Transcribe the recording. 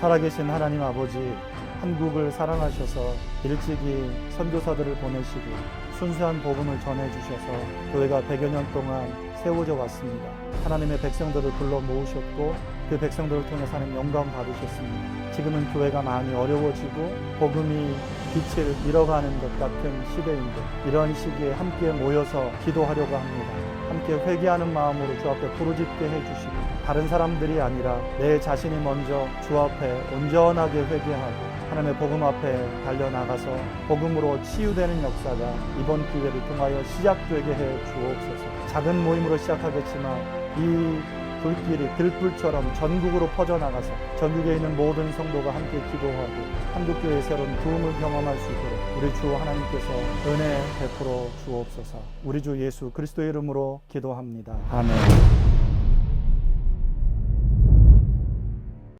살아계신 하나님 아버지 한국을 사랑하셔서 일찍이 선교사들을 보내시고 순수한 복음을 전해주셔서 교회가 100여 년 동안 세워져 왔습니다. 하나님의 백성들을 불러 모으셨고 그 백성들을 통해 사는 영광 받으셨습니다. 지금은 교회가 많이 어려워지고 복음이 빛을 잃어가는 것 같은 시대인데 이런 시기에 함께 모여서 기도하려고 합니다. 함께 회개하는 마음으로 주 앞에 부르짖게 해주시고 다른 사람들이 아니라 내 자신이 먼저 주 앞에 온전하게 회개하고 하나님의 복음 앞에 달려나가서 복음으로 치유되는 역사가 이번 기회를 통하여 시작되게 해 주옵소서. 작은 모임으로 시작하겠지만 이 불길이 들불처럼 전국으로 퍼져나가서 전국에 있는 모든 성도가 함께 기도하고 한국교회의 새로운 부흥을 경험할 수 있도록 우리 주 하나님께서 은혜 베풀어 주옵소서. 우리 주 예수 그리스도의 이름으로 기도합니다. 아멘.